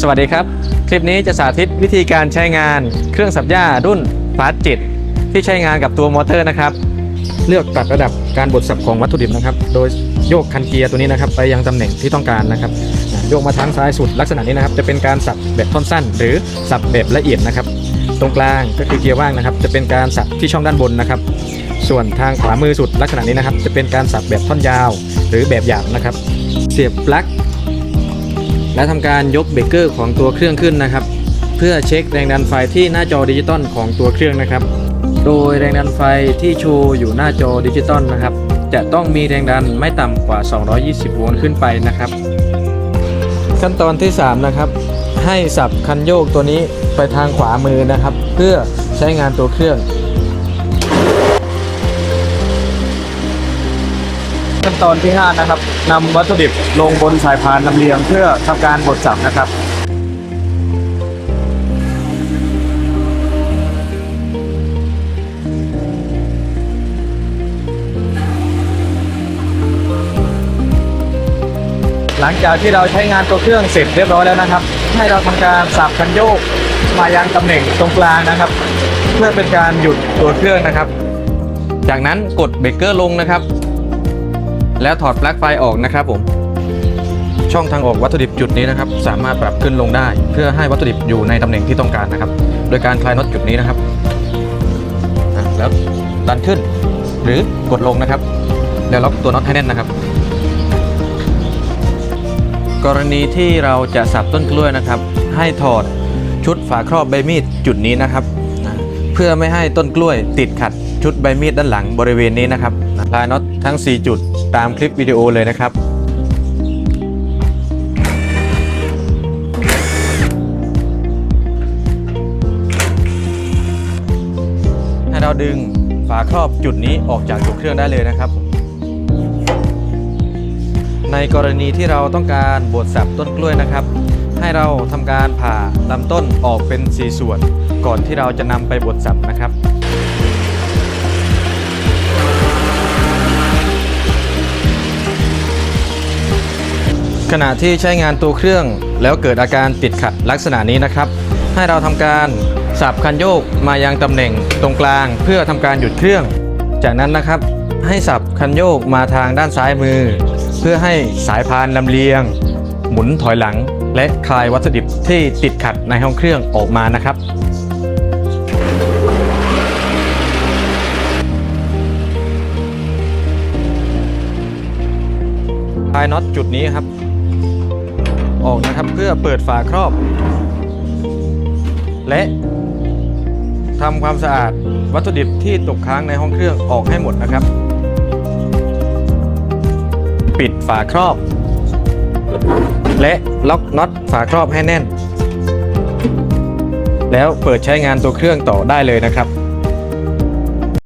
สวัสดีครับ คลิปนี้จะสาธิตวิธีการใช้งานเครื่องสับหญ้ารุ่นฟาสจิตที่ใช้งานกับตัวมอเตอร์นะครับ เลือกตัดระดับการบดสับของวัตถุดิบนะครับ โดยโยกคันเกียร์ตัวนี้นะครับ ไปยังตำแหน่งที่ต้องการนะครับโยกมาทางซ้ายสุดลักษณะนี้นะครับ จะเป็นการสับแบบท่อนสั้น หรือสับแบบละเอียดนะครับ ตรงกลางก็คือเกียร์ว่างนะครับ จะเป็นการสับที่ช่องด้านบนนะครับ ส่วนทางขวามือสุดลักษณะนี้นะครับ จะเป็นการสับแบบท่อนยาว หรือแบบหยาบนะครับ เสียบปลั๊ก และทำการยกเบรกเกอร์ของตัวเครื่องขึ้นนะครับ เพื่อเช็คแรงดันไฟที่หน้าจอดิจิตอลของตัวเครื่องนะครับ โดยแรงดันไฟที่โชว์อยู่หน้าจอดิจิตอลนะครับ จะต้องมีแรงดันไม่ต่ำกว่า 220 โวลต์ขึ้นไปนะครับ ขั้นตอนที่ 3 นะครับ ให้สับคันโยกตัวนี้ไปทางขวามือนะครับ เพื่อใช้งานตัวเครื่อง ขั้นตอนที่ 5 นะครับนำวัตถุดิบลงบนสายพานลำเลียงเพื่อทำการบดสับนะครับหลังจากที่เราใช้งานตัวเครื่องเสร็จเรียบร้อยแล้วนะครับ ให้เราทำการสับคันโยกมายังตำแหน่งตรงกลางนะครับ เพื่อเป็นการหยุดตัวเครื่องนะครับ จากนั้นกดเบรกเกอร์ลงนะครับ แล้วถอดปลั๊กไฟออกนะครับผมช่องทางออกวัตถุดิบจุดนี้นะครับ สามารถปรับขึ้นลงได้ เพื่อให้วัตถุดิบอยู่ในตำแหน่งที่ต้องการนะครับ โดยการคลายน็อตจุดนี้นะครับแล้วดันขึ้น หรือกดลงนะครับ แล้วล็อกตัวน็อตให้แน่นนะครับ กรณีที่เราจะสับต้นกล้วยนะครับ ให้ถอดชุดฝาครอบใบมีดจุดนี้นะครับ เพื่อไม่ให้ต้นกล้วยติดขัดชุดใบมีดด้านหลังบริเวณนี้นะครับ ลายน็อตทั้ง 4 จุดตามคลิปวิดีโอเลยนะครับ ให้เราดึงฝาครอบจุดนี้ออกจากตัวเครื่องได้เลยนะครับ ในกรณีที่เราต้องการบดสับต้นกล้วยนะครับ ให้เราทำการผ่าลำต้นออกเป็นสีส่วน ก่อนที่เราจะนำไปบดสับนะครับ ณะที่ใช้งานตัวเครื่อง แล้วเกิดอาการติดขัดลักษณะนี้นะครับ ให้เราทำการสับคันโยกมายังตำแหน่งตรงกลางเพื่อทำการหยุดเครื่อง จากนั้นนะครับให้สับคันโยกมาทางด้านซ้ายมือ เพื่อให้สายพานลำเลียง หมุนถอยหลัง และคลายวัสดุดิบที่ติดขัดในห้องเครื่องออกมานะครับคลายน็อตจุดนี้ครับ ออกนะครับเพื่อเปิดฝาครอบ และทำความสะอาดวัตถุดิบที่ตกค้างในห้องเครื่องออกให้หมดนะครับ ปิดฝาครอบ และล็อกน็อตฝาครอบให้แน่น แล้วเปิดใช้งานตัวเครื่องต่อได้เลยนะครับ